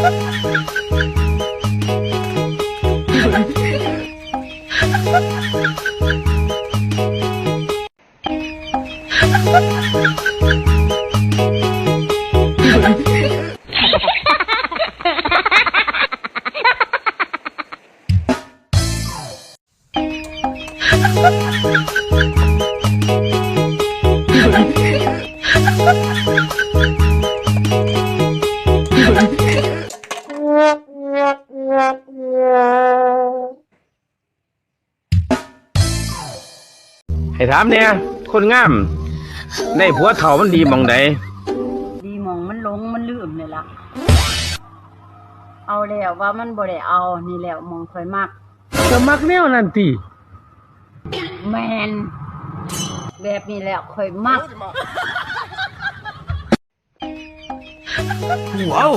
Ha ha ha! ให้ถามเนี่ยคนงามได้ผัวเฒ่ามันดีหมองใดดีหมองมันหลงมันลืมเลยล่ะ เอาแล้วว่ามันบ่ได้เอานี่แหล้วมองค่อยมักก็มักแนวนั่นติแมนแบบนี้แหล้วค่อยมักว้าว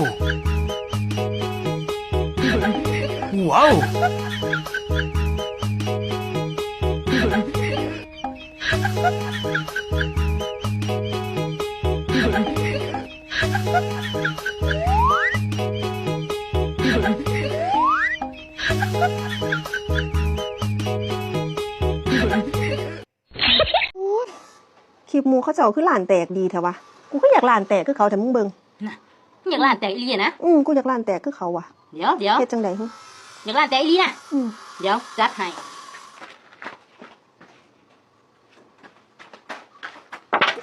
ว้าว คลิปหมูเขาเจ้าคือหลานแตกดีแท้วะ กูก็อยากหลานแตกคือเขาแต่มึงเบิงอยากล่านแต่อีเลียนะ อืมกูอยากหลานแตกคือเขาวะเดี๋ยวเดี๋ยวเฮ็ดจังได๋ฮึอยากล่านแต่อีเลียนะอืม เดี๋ยวจัดให้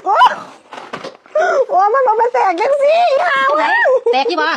โอ้โอ้ มันบ่แม่นแตกยังสิห่าวแตกยี่บ่